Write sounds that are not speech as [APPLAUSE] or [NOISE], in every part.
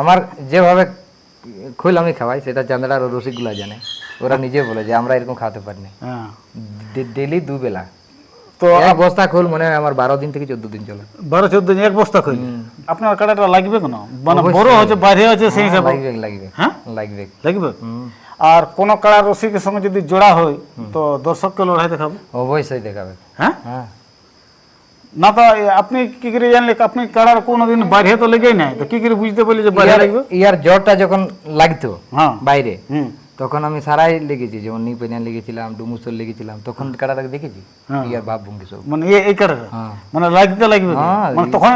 আমার যেভাবে খোল আমি খাওয়াই সেটা চান্দ্রার ও রসিকগুলা জানে। ওরা নিজে বলে যে আমরা এরকম খাওয়াতে পারি না হ্যাঁ ডেলি দুবেলা। তো এক বস্তা খোল মনে হয় আমার বারো দিন থেকে চোদ্দ দিন চলে। বারো চোদ্দ দিন এক বস্তা খৈল? আপনার কাড়াটা লাগবে কেন? মানে বড় হচ্ছে বাইরে আছে সেই হিসাবে? লাগবে লাগবে। হ্যাঁ? লাগবে। লাগবে? আর কোন কাড়া রসিকের সঙ্গে যদি জোড়া হয় তো দর্শককে লড়াই দেখাবে? অবশ্যই দেখাবে। হ্যাঁ? হ্যাঁ। না তো আপনি কি করে জানলে আপনি কাড়ার কোনোদিন বাইরে তো লেগেই নাই? তো কি করে বুঝতে পারলি যে বাইরে ইয়ার- লাগবে? ইয়ার জ্বরটা যখন লাগতো হ্যাঁ। বাইরে তখন আমি সারাই লেগেছি যেমন নিপেনিয়া লেগেছিলাম ডুমুসর লেগেছিলাম তখন কাড়াটাকে দেখেছি। ইয়ার ভাব ভঙ্গি সব মানে এই- এই কাড়াটা? হ্যাঁ। মানে লাগতে লাগবে হ্যাঁ, মানে তখন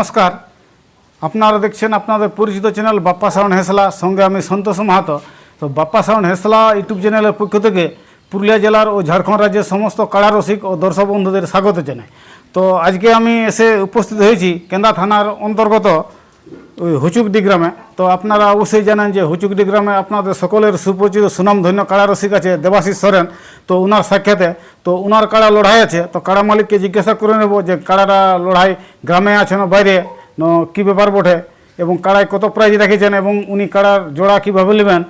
নমস্কার। আপনারা দেখছেন আপনাদের পরিচিত চ্যানেল বাপ্পা সাউন্ড হেসলা, সঙ্গে আমি সন্তোষ মাহাতো। তো বাপ্পা সাউন্ড হেসলা ইউটিউব চ্যানেলের পক্ষ থেকে পুরুলিয়া জেলার ও ঝাড়খণ্ড রাজ্যের সমস্ত কাড়া রসিক ও দর্শক বন্ধুদের স্বাগত জানাই। তো আজকে আমি এসে উপস্থিত হয়েছি কেন্দা থানার অন্তর্গত ওই হুচুকডি গ্রামে। তো আপনারা অবশ্যই জানেন যে হুচুকডি গ্রামে আপনাদের সকলের সুপরিচিত সুনামধন্য কাড়া রসিক আছে দেবাশিস সরেন। তো ওনার সাক্ষাতে তো ওনার কাড়া লড়াই আছে তো কাড়া মালিককে জিজ্ঞাসা করে নেব যে কাড়াটা লড়াই গ্রামে আছে না বাইরে ন কী ব্যাপার বটে এবং কাড়ায় কত প্রাইজ রেখেছেন এবং উনি কাড়ার জোড়া কীভাবে নেবেন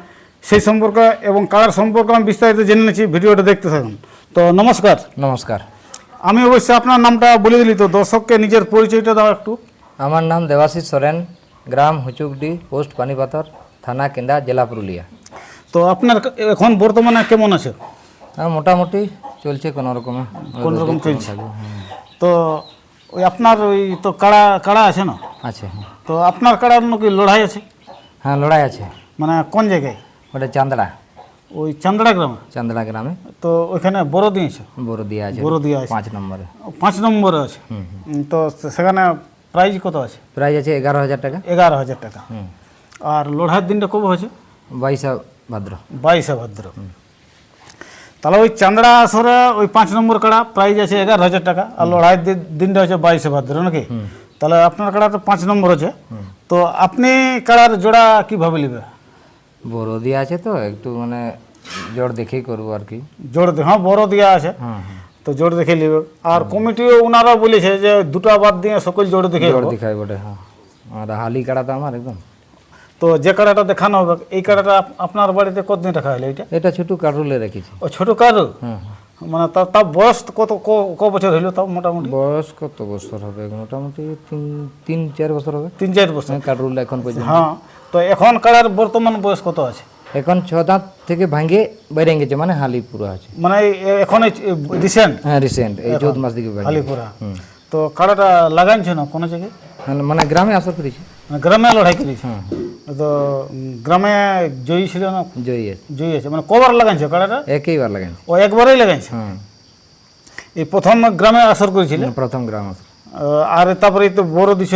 সেই সম্পর্কে এবং কাড়ার সম্পর্কে আমি বিস্তারিত জেনে নিচ্ছি ভিডিওটা দেখতে থাকুন। তো নমস্কার। নমস্কার। আমি অবশ্যই আপনার নামটা বলে দিলি তো দর্শককে নিজের পরিচয়টা দাও একটু। আমার নাম দেবাশিস সোরেন গ্রাম হুচুকডি পোস্ট পানিপাথর থানা কেন্দা জেলা পুরুলিয়া। তো আপনার এখন বর্তমানে কেমন আছে? হ্যাঁ মোটামুটি চলছে কোনো রকমে। কোন রকম চলছে। তো ওই আপনার ওই তো কাড়া কাড়া আছে না? আছে হ্যাঁ। তো আপনার কাড়ার নাকি লড়াই আছে? হ্যাঁ লড়াই আছে। মানে কোন জায়গায়? ওটা চান্দড়া। ওই চান্দড়া গ্রামে? চান্দড়া গ্রামে। তো ওইখানে বড় দিয়েছে বড় দিয়া আছে। বড় দিয়া আছে। পাঁচ নম্বরে। পাঁচ নম্বরে আছে। তো সেখানে প্রাইজ কত আছে? প্রাইস আছে এগারো হাজার টাকা। এগারো হাজার টাকা। আর লড়াইয়ের দিনটা কবে হয়েছে? বাইশে ভাদ্র। বাইশে ভাদ্র। তাহলে ওই চান্দড়া আসরে ওই পাঁচ নম্বর কাড়া প্রাইজ আছে এগারো হাজার টাকা। আর লড়াইয়ের দিনটা হচ্ছে বাইশে ভাদ্র নাকি? তাহলে আপনার কাড়া তো পাঁচ নম্বর আছে। তো আপনি কাড়ার জোড়া কীভাবে নেবে বড় দিয়া আছে তো একটু মানে জোর দেখেই করব আর কি। জোর হ্যাঁ বড় দেওয়া আছে। হ্যাঁ তো জোর দেখে নেবে। আর কমিটিও ওনারা বলেছে যে দুটা বাদ দিয়ে সকল জোর দেখে জোর। দেখাই বটে হ্যাঁ। আর হালি কাড়া তো আমার একদম। তো যে কাড়াটা দেখানো হবে এই কাড়াটা আপনার বাড়িতে কতদিন রাখা হলো এটা এটা ছোট কাটুলে রেখেছি। ও ছোট কারু? হ্যাঁ। মানে তার তার বয়স কত ক- বছর হইল তাও মোটামুটি? বয়স কত বছর হবে? মোটামুটি তিন তিন চার বছর হবে। তিন চার বছর। হ্যাঁ কাটুল এখন পর্যন্ত। হ্যাঁ। তো এখন কাড়ার বর্তমান বয়স কত আছে? এখন ছ দাঁত থেকে ভাঙে বেরিয়ে গেছে মানে হালি পুরো আছে। মানে এখন রিসেন্ট হ্যাঁ রিসেন্ট এই চৌদ্দ মাস থেকে ভাঙে আলিপুরা তো কাড়াটা লাগাইছে না কোনো জায়গায়? মানে- মানে গ্রামে আসা করেছি। মানে গ্রামে লড়াই করেছে। হ্যাঁ তো গ্রামে জয়ী ছিল না? জয়ী আছে। জয়ী আছে। মানে কবার লাগাইছে কাড়াটা একইবার লাগাই ও একবারই লাগাইছে? হ্যাঁ এই প্রথম গ্রামে আসর করেছিল? প্রথম গ্রাম আহ, আর তারপরে তো বড় দিছ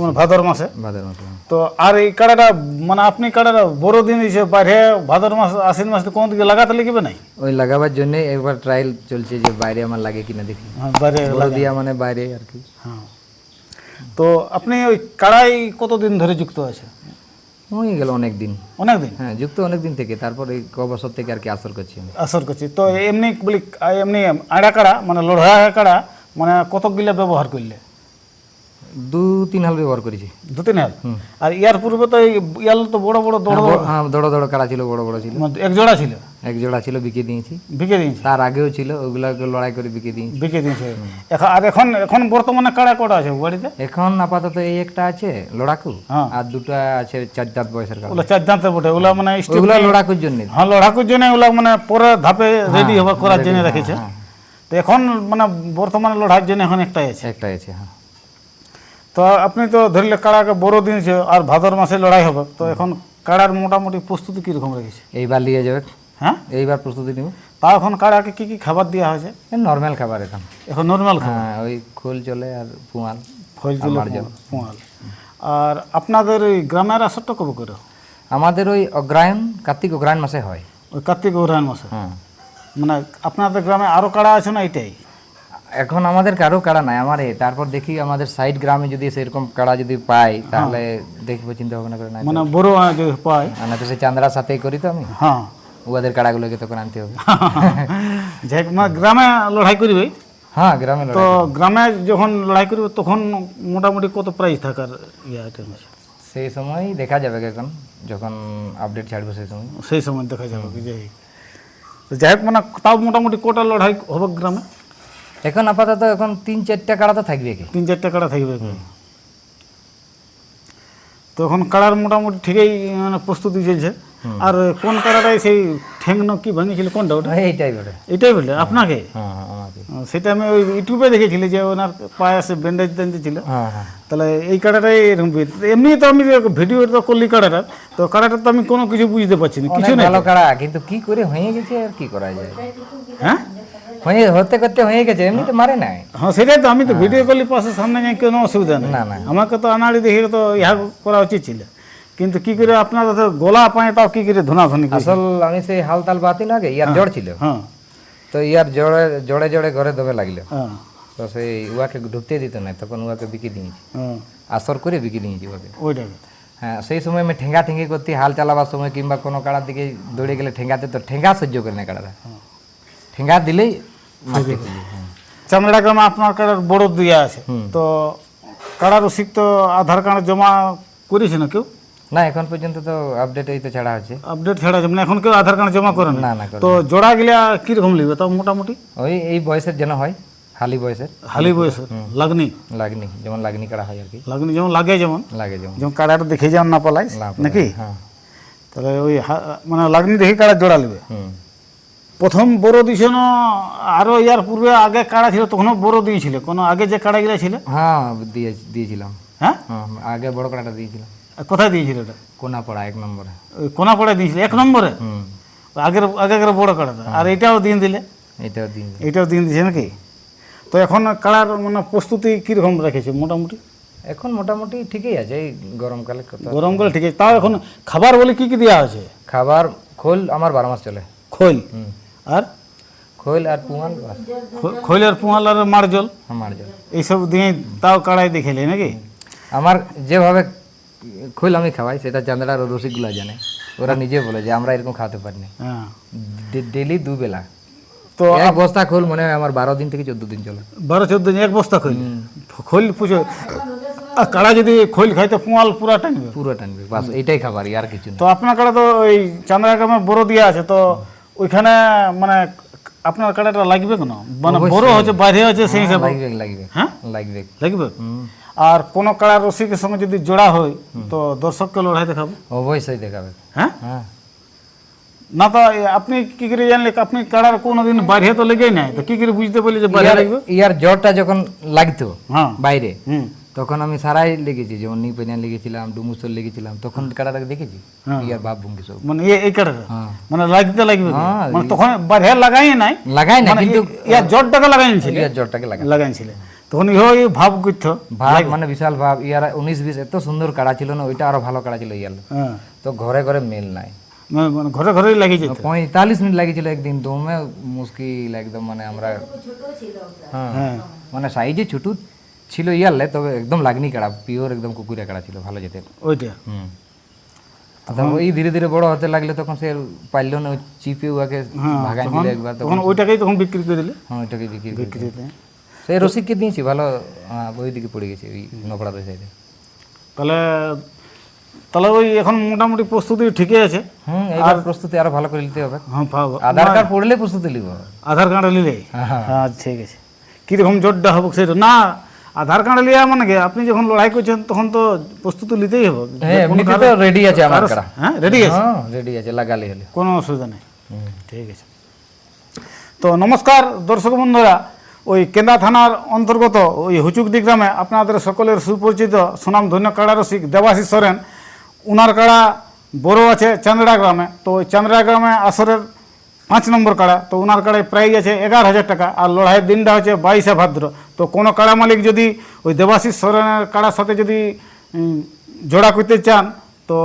মানে ভাদর মাসে। ভাদের মাসে হ্যাঁ। তো আর এই কাড়াটা মানে আপনি কাড়াটা বড় দিন দিছে বাইরে ভাদর মাস আশ্বিন মাসে কোন দিকে লাগাতে লিখবে নাই? ওই লাগাবার জন্য একবার ট্রায়াল চলছে যে বাইরে আমার লাগে কিনা দেখি। হ্যাঁ, বাইরে দিয়া মানে বাইরে আর কি। হ্যাঁ। তো আপনি ওই কাড়াই কতদিন ধরে যুক্ত আছে? হয়ে গেল অনেক দিন। অনেক দিন? হ্যাঁ যুক্ত অনেক দিন থেকে তারপর ক বছর থেকে আর কি আসর করছি আসর করছি। তো এমনি বলি এমনি আড়া কাড়া মানে লোড়া কাড়া মানে কত গিলা ব্যবহার করলে? দু তিন হাল ব্যবহার করেছি। দু তিন হাল আর ইয়ার পূর্বে তো ইয়াল তো বড় বড় দৌড় হ্যাঁ, বড়- হ্যাঁ বড় বড় ছিল বড় বড় ছিল। মানে এক জোড়া ছিল? এক জোড়া ছিল বিকে দিয়েছি। বিকে দিয়েছি? তার আগেও ছিল ওগুলাকে লড়াই করে বিকে দিয়েছি। বিকে দিয়েছে। এখন আর এখন এখন বর্তমানে কাড়া কটা আছে বাড়িতে? এখন আপাতত এই একটা আছে লড়াকু। হ্যাঁ। আর দুটো আছে চার দাঁত বয়সের কাড়া ওগুলো চার দাঁতে বটে। ওগুলো মানে ওগুলা লড়াকুর জন্য। হ্যাঁ লড়াকুর জন্য ওগুলা মানে পরে ধাপে রেডি হবার করার জন্য রেখেছে। তো এখন মানে বর্তমানে লড়াইয়ের জন্য এখন একটাই আছে। একটাই আছে হ্যাঁ। তো আপনি তো ধরলে কাড়াকে বড় দিনছে আর ভাদর মাসে লড়াই হবে তো এখন কাড়ার মোটামুটি প্রস্তুতি কীরকম রেখেছে? এইবার নিয়ে যাবে। হ্যাঁ? এইবার প্রস্তুতি নিব। তা এখন কাড়াকে কি কি খাবার দেওয়া হয়েছে? নর্মাল খাবার এখন। এখন নর্মাল খাবার? হ্যাঁ ওই খোল চলে আর পুয়াল ফল জল পোয়াল আর আপনাদের ওই গ্রামের আসরটা কবে করে? আমাদের ওই অগ্রায়ণ কার্তিক অগ্রায়ণ মাসে হয়। ওই কার্তিক অগ্রহায়ণ মাসে? হ্যাঁ। মানে আপনাদের গ্রামে আরও কাড়া আছে না এটাই? এখন আমাদের কারও কাড়া নাই আমার তারপর দেখি আমাদের সাইড গ্রামে যদি সেরকম কাড়া যদি পাই তাহলে দেখব চিন্তা ভাবনা করে নাই মানে বড় যদি পায়। আর না তো সে চান্দ্রার সাথেই করি তো আমি। হ্যাঁ। উহাদের কাড়াগুলোকে তখন আনতে হবে। [LAUGHS] যাই মানে গ্রামে লড়াই করবে? হ্যাঁ গ্রামে তো গ্রামে যখন লড়াই করবে তখন মোটামুটি কত প্রাইস থাকার ইয়ে আইটেম আছে? সেই সময় দেখা যাবে এখন যখন আপডেট ছাড়বো সেই সময়। সেই সময় দেখা যাবে যাই। তো যাই হোক মানে তাও মোটামুটি কোটা লড়াই হবে গ্রামে। এখন আপাতত এখন তিন চারটা কাড়া তো থাকবে কি তিন চারটা কাড়া থাকবে তো এখন কাড়ার মোটামুটি ঠিকই মানে প্রস্তুতি চলছে। আর কোন কাড়াটাই সেই ঠেংন কি ভাঙিয়েছিল কোনটা ওটা? এইটাই বলে এটাই বললে আপনাকে? হ্যাঁ হ্যাঁ সেটা আমি ওই ইউটিউবে দেখেছিলি যে ওনার পায়ে আছে ব্যান্ডেজ ছিল। হ্যাঁ হ্যাঁ তাহলে এই এরকম এমনি তো আমি ভিডিও তো করলি কাড়াটা তো কাড়াটা তো আমি কোনো কিছু বুঝতে পারছি না কিছু নেই ভালো কাড়া কিন্তু কি করে হয়ে গেছে আর কি করা যায়? হ্যাঁ? হয়ে হতে করতে হয়ে গেছে এমনি তো মারে নাই। হ্যাঁ সেটাই তো আমি তো ভিডিও করলি পাশে সামনে যাই কোনো অসুবিধা নেই। না না। আমাকে তো আনাড়ি দেখে তো ইহা করা উচিত ছিল। কিন্তু কি করে আপনার গলা পায়ে তাও কি করে ধুনাধুনি করে আসল আমি সেই হাল তাল বাতি না ইয়ার জড় ছিল। হ্যাঁ। তো ইয়ার জড়ে জড়ে জড়ে ঘরে দমে লাগল। হ্যাঁ। তো সেই উহাকে ঢুকতে দিত না তখন উহাকে বিকি দিয়েছি। হ্যাঁ। আসর করে বিকি দিয়েছি উহাকে ওইটাকে? হ্যাঁ সেই সময় আমি ঠেঙ্গা ঠেঙ্গি করতে হাল চালাবার সময় কিংবা কোনো কাড়ার দিকে দৌড়ে গেলে ঠেঙ্গাতে তো ঠেঙ্গা সহ্য করে না কাড়াটা ঠেঙ্গা দিলেই হ্যাঁ। চামড়া গ্রামে আপনার কাড়ার বড় দুইয়া আছে। তো কাড়ার রসিক তো আধার কার্ড জমা করেছে না কেউ? না এখন পর্যন্ত তো আপডেট এই তো ছাড়া হচ্ছে আপডেট ছাড়া আছে, মানে এখন কেউ আধার কার্ড জমা করে না না তো জোড়া গিলা কীরকম নিবে তাও মোটামুটি? ওই এই বয়সের যেন হয় হালি বয়সের। হালি বয়সের? লাগনি? লাগনি যেমন লাগনি কাড়া হয় আর কি। লাগনি যেমন লাগে যেমন। লাগে যেমন। যেমন কাড়াটা দেখে যান না পালাই নাকি? হ্যাঁ। তাহলে ওই মানে লাগনি দেখে কাড়া জোড়া হুম। প্রথম বড় দিয়েছিল আরও ইয়ার পূর্বে আগে কাড়া ছিল তখনও বড় দিয়েছিল। কোনো আগে যে কাড়া গিলা ছিল? হ্যাঁ দিয়ে দিয়েছিলাম। হ্যাঁ? হ্যাঁ আগে বড় কাড়াটা দিয়েছিলাম। কোথায় দিয়েছিল এটা? কোনাপাড়া এক নম্বরে। ওই কোনাপাড়ায় দিয়েছিল এক নম্বরে? আগের আগের বড় কাড়াটা। আর এটাও দিন দিলে? এটাও দিন এটাও দিন দিয়েছে নাকি? তো এখন কাড়ার মানে প্রস্তুতি কীরকম রেখেছে মোটামুটি? এখন মোটামুটি ঠিকই আছে এই গরমকালে গরমকালে ঠিক আছে। তাও এখন খাবার বলে কি কি দেওয়া আছে? খাবার খোল আমার বারো মাস চলে। খৈল? আর? খোল আর পুয়াল বাস। খৈ- খৈলের আর মার জল আমার জল এইসব দিয়ে তাও কাড়াই দেখেলে নাকি? আমার যেভাবে খোল আমি খাওয়াই সেটা চান্দড়ার ও রসিকগুলা জানে। ওরা নিজে বলে যে আমরা এরকম খাওয়াতে পারিনি। হ্যাঁ। ডেলি দুবেলা। তো এক বস্তা খোল মনে হয় আমার বারো দিন থেকে চোদ্দ দিন চলে। বারো চোদ্দ দিন এক বস্তা খোল? খোল পুজো আর কাড়া যদি খোল খাই তো পোঁয়াল পুরা টানবে? পুরো টানবে বাস এইটাই খাবার আর কিছু তো আপনার কাড়া তো ওই চান্দ্রা গ্রামে বড় দিয়া আছে তো ওইখানে মানে আপনার কাড়াটা লাগবে কেন? মানে বড় হচ্ছে বাইরে হচ্ছে সেই হিসাবে? লাগবে লাগবে। হ্যাঁ? লাগবে। লাগবে? আর কোন কাড়া রসিকের সঙ্গে যদি জোড়া হয় তো দর্শককে লড়াই দেখাবো। অবশ্যই দেখাবে। হ্যাঁ? হ্যাঁ। না তো আপনি কি করে জানলে আপনি কাড়ার কোনোদিন বাইরে তো লেগেই নাই তো কি করে বুঝতে পারলি যে বাইরে লাগবে? ইয়ার জ্বরটা যখন লাগতো হ্যাঁ। বাইরে তখন আমি সারাই লেগেছি যেমন নিপেনিয়া লেগেছিলাম ডুমুসল লেগেছিলাম তখন কাটাটাকে দেখেছি ইয়ার ভাব ভঙ্গি সব। মানে এই- কাড়াটা? হ্যাঁ। মানে লাগতে লাগবে হ্যাঁ, মানে তখন বাইরে লাগাই নাই লাগাই না মানে কিন্তু ইয়ার জ্বরটাকে লাগাইছিল ইয়ার জ্বরটাকে লাগা লাগাইছিল তখন ইহো ভাব করতো ভাব মানে বিশাল ভাব। ইয়ার উনিশ বিশ এত সুন্দর কাড়া ছিল না ওইটা আরও ভালো কাড়া ছিল ইয়ার। হ্যাঁ। তো ঘরে ঘরে মেল নাই। মানে মানে ঘরে যেত। পঁয়তাল্লিশ মিনিট লাগিয়েছিল একদিন দমে মুশকিল একদম মানে আমরা হ্যাঁ। হ্যাঁ। মানে সাইজে ছোট ছিল ইয়ারলে তবে একদম লাগনি কাড়া পিওর একদম কুকুরিয়া কাড়া ছিল ভালো যেতে ওইটা। হুম। তখন ওই ধীরে ধীরে বড় হতে লাগলে তখন সে পাইলো না চিপে উহাকে ভাগাই দিলে একবার তখন ওইটাকেই তখন বিক্রি করে দিলে। হ্যাঁ ওইটাকে বিক্রি করে বিক্রি সেই রসিককে দিয়েছি ভালো হ্যাঁ, দিকে পড়ে গেছে ওই ওই সাইডে তাহলে তাহলে ওই এখন মোটামুটি প্রস্তুতি ঠিকই আছে হুম এইবার প্রস্তুতি আরও ভালো করে নিতে হবে হ্যাঁ পাবো আধার কার্ড পড়লে প্রস্তুতি নিব আধার কার্ড নিলে হ্যাঁ ঠিক আছে কীরকম জোরটা হবে সেটা না আধার কার্ড লিয়া মানে কি আপনি যখন লড়াই করছেন তখন তো প্রস্তুতি নিতেই হবে। হ্যাঁ রেডি আছে আমার হ্যাঁ রেডি আছে? হ্যাঁ রেডি আছে লাগালে হলে। কোনো অসুবিধা নেই। ঠিক আছে। তো নমস্কার দর্শক বন্ধুরা। ওই কেন্দা থানার অন্তর্গত ওই হুচুকদি গ্রামে আপনাদের সকলের সুপরিচিত সুনাম ধন্য কাড়া রসিক দেবাশিস সরেন। উনার কাড়া বড় আছে চান্দ্রা গ্রামে। তো ওই চান্দ্রা গ্রামে আসরের পাঁচ নম্বর কাড়া। তো ওনার কাড়ায় প্রাইজ আছে এগারো হাজার টাকা। আর লড়াইয়ের দিনটা হচ্ছে বাইশে ভাদ্র। তো কোনো কাড়া মালিক যদি ওই দেবাশিস সরেনের কাড়ার সাথে যদি জোড়া করতে চান, তো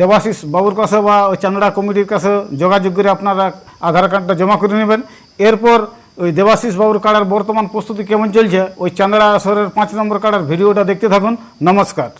দেবাশিস বাবুর কাছে বা ওই চান্দড়া কমিটির কাছে যোগাযোগ করে আপনারা আধার কার্ডটা জমা করে নেবেন। এরপর ওই দেবাশিস বাবুর কাড়ার বর্তমান প্রস্তুতি কেমন চলছে? ওই চান্দড়া আসরের পাঁচ নম্বর কাড়ার ভিডিওটা দেখতে থাকুন। নমস্কার।